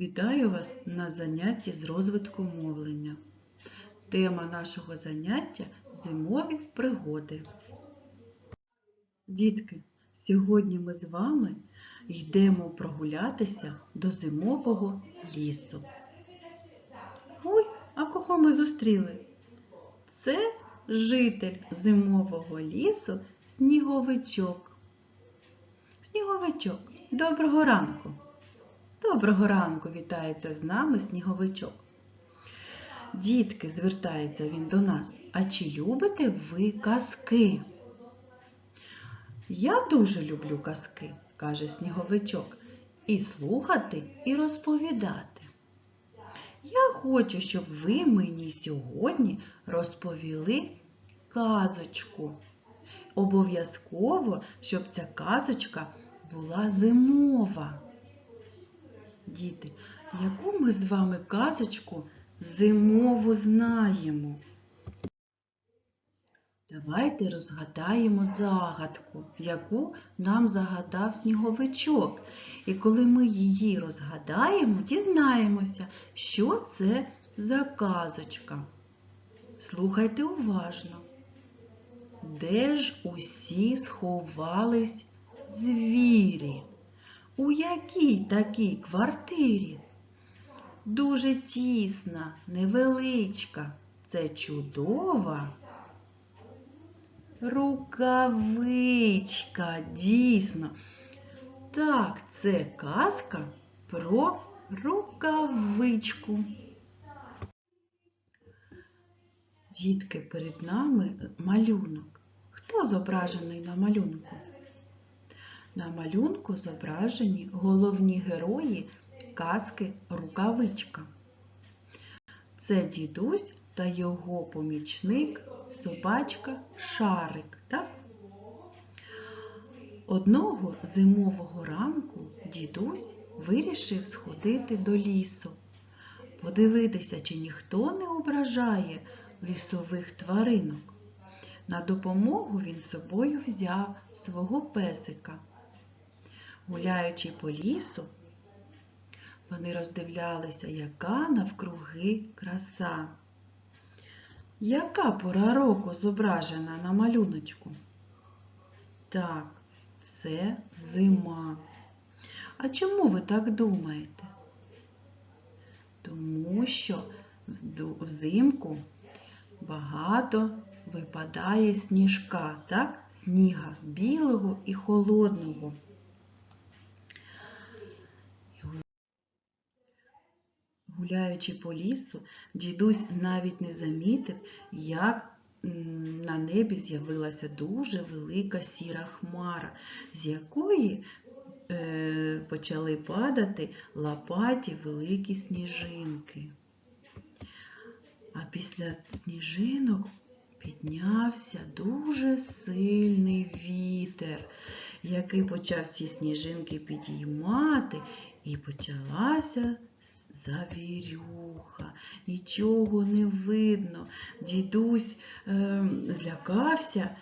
Вітаю вас на занятті з розвитку мовлення. Тема нашого заняття зимові пригоди. Дітки, сьогодні ми з вами йдемо прогулятися до зимового лісу. Ой, а кого ми зустріли? Це житель зимового лісу Сніговичок. Сніговичок, доброго ранку! Доброго ранку вітається з нами сніговичок. Дітки, звертається він до нас. А чи любите ви казки? Я дуже люблю казки, каже сніговичок, і слухати, і розповідати. Я хочу, щоб ви мені сьогодні розповіли казочку. Обов'язково, щоб ця казочка була зимова. Діти, яку ми з вами казочку зимову знаємо? Давайте розгадаємо загадку, яку нам загадав сніговичок. І коли ми її розгадаємо, дізнаємося, що це за казочка. Слухайте уважно. Де ж усі сховались звірі? У якій такій квартирі? Дуже тісна, невеличка. Це чудова рукавичка, дійсно. Так, це казка про рукавичку. Дітки, перед нами малюнок. Хто зображений на малюнку? На малюнку зображені головні герої казки Рукавичка. Це дідусь та його помічник собачка Шарик. Так? Одного зимового ранку дідусь вирішив сходити до лісу, подивитися, чи ніхто не ображає лісових тваринок. На допомогу він собою взяв свого песика. Гуляючи по лісу, вони роздивлялися, яка навкруги краса. Яка пора року зображена на малюночку? Так, це зима. А чому ви так думаєте? Тому що взимку багато випадає сніжка, так? Сніга білого і холодного. Гуляючи по лісу, дідусь навіть не замітив, як на небі з'явилася дуже велика сіра хмара, з якої е, почали падати лопаті великі сніжинки. А після сніжинок піднявся дуже сильний вітер, який почав ці сніжинки підіймати, і почалася завірюха, нічого не видно. Дідусь е, злякався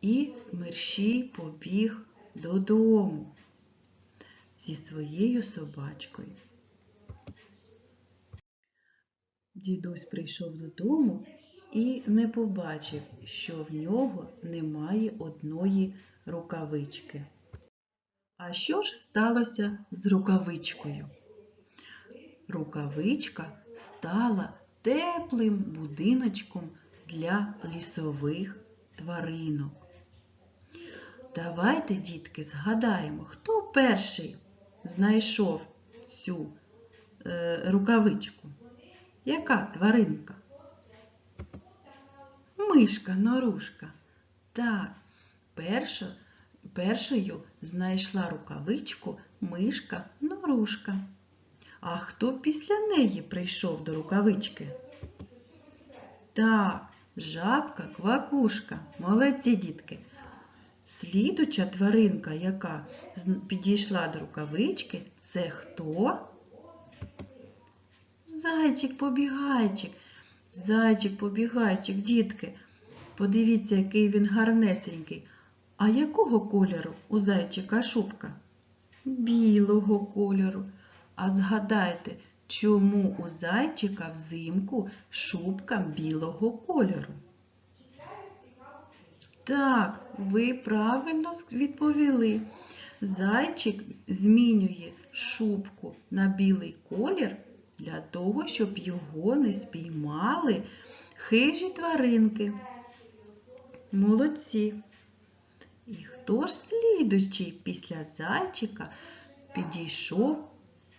і мерщій побіг додому зі своєю собачкою. Дідусь прийшов додому і не побачив, що в нього немає одної рукавички. А що ж сталося з рукавичкою? Рукавичка стала теплим будиночком для лісових тваринок. Давайте, дітки, згадаємо, хто перший знайшов цю е, рукавичку? Яка тваринка? Мишка, норушка. Так, першо, першою знайшла рукавичку мишка норушка. А хто після неї прийшов до рукавички? Так, жабка, квакушка, молодці дітки. Слідуча тваринка, яка підійшла до рукавички, це хто? Зайчик-побігайчик. Зайчик-побігайчик, дітки. Подивіться, який він гарнесенький. А якого кольору у зайчика шубка? Білого кольору. А згадайте, чому у зайчика взимку шубка білого кольору? Так, ви правильно відповіли. Зайчик змінює шубку на білий колір для того, щоб його не спіймали хижі тваринки. Молодці. І хто ж слідуючий після зайчика підійшов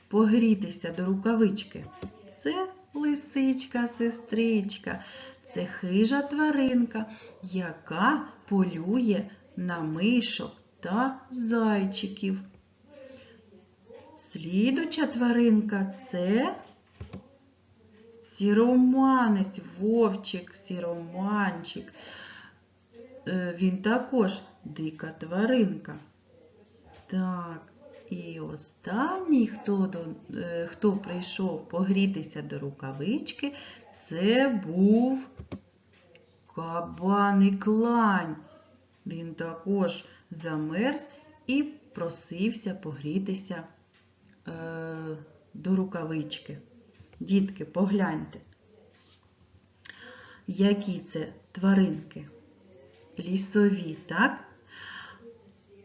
погрітися до рукавички? Це лисичка, сестричка, це хижа тваринка, яка полює на мишок та зайчиків. Слідуча тваринка це сіроманець, вовчик, сіроманчик. Е, Він також дика тваринка. Так, і останній, хто, е, хто прийшов погрітися до рукавички, це був кабаний клань. Він також замерз і просився погрітися е, до рукавички. Дітки, погляньте, які це тваринки? Лісові, так?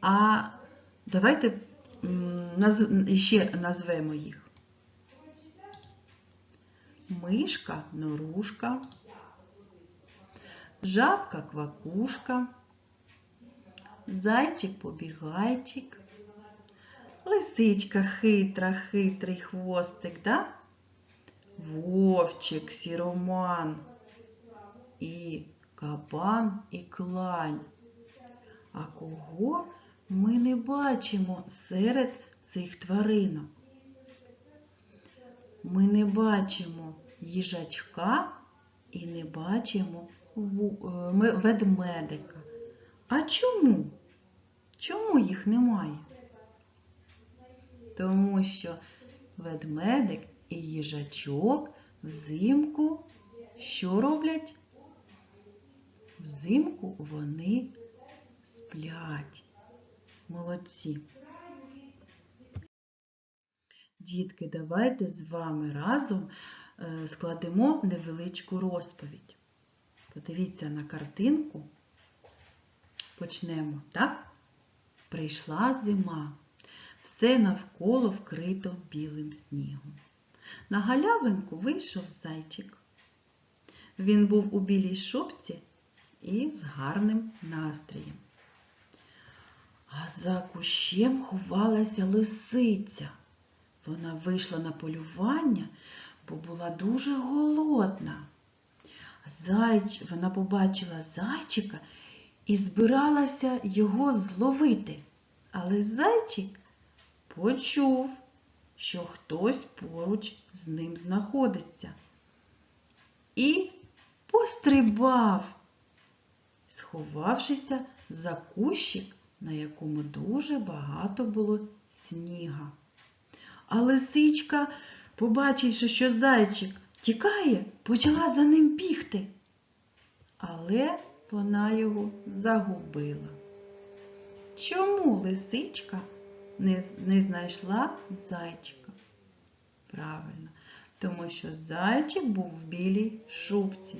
А давайте. Ще назвемо їх. Мишка, норушка, жабка, квакушка, зайчик, побігайчик, лисичка хитра, хитрий хвостик, да? вовчик, сіроман і кабан і клань. А кого ми не бачимо серед цих тваринок? Ми не бачимо їжачка і не бачимо е, ме- ведмедика. А чому? Чому їх немає? Тому що ведмедик і їжачок взимку що роблять? Взимку вони сплять. Молодці. Дітки, давайте з вами разом е, складемо невеличку розповідь. Подивіться на картинку. Почнемо, так? Прийшла зима. Все навколо вкрито білим снігом. На галявинку вийшов зайчик. Він був у білій шубці і з гарним настроєм. А за кущем ховалася лисиця. Вона вийшла на полювання, бо була дуже голодна. Зайч... Вона побачила зайчика і збиралася його зловити. Але зайчик почув, що хтось поруч з ним знаходиться. І пострибав, сховавшися за кущик, на якому дуже багато було сніга. А лисичка, побачивши, що зайчик тікає, почала за ним бігти. Але вона його загубила. Чому лисичка не, не знайшла зайчика? Правильно, тому що зайчик був в білій шубці.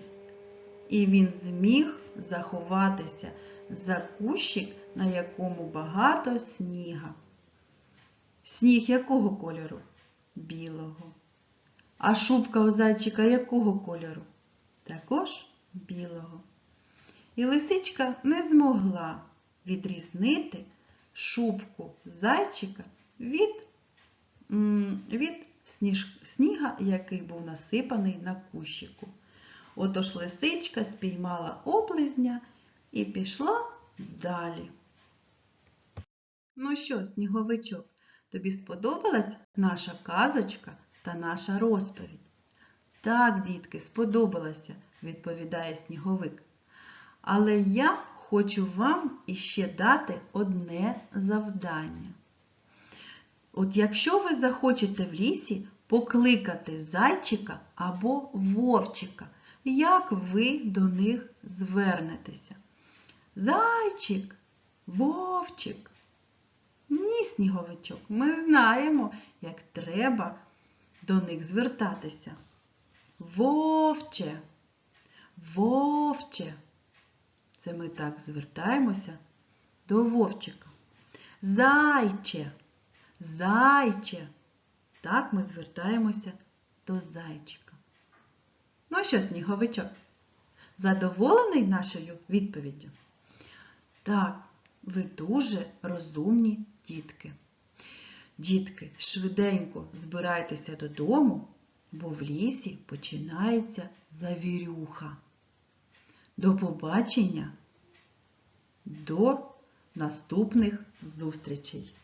І він зміг заховатися за кущик, на якому багато сніга. Сніг якого кольору? Білого. А шубка у зайчика якого кольору? Також білого. І лисичка не змогла відрізнити шубку зайчика від, від сніга, який був насипаний на кущику. Отож лисичка спіймала облизня і пішла далі. Ну що, сніговичок, тобі сподобалась наша казочка та наша розповідь? Так, дітки, сподобалася, відповідає сніговик. Але я хочу вам іще дати одне завдання. От якщо ви захочете в лісі покликати зайчика або вовчика, як ви до них звернетеся? Зайчик, вовчик. Ні, сніговичок, ми знаємо, як треба. до них звертатися. Вовче, вовче. Це ми так звертаємося до вовчика. Зайче, зайче. Так ми звертаємося до зайчика. Ну що, сніговичок? Задоволений нашою відповіддю? Так, ви дуже розумні дітки. Дітки, швиденько збирайтеся додому, бо в лісі починається завірюха. До побачення, до наступних зустрічей!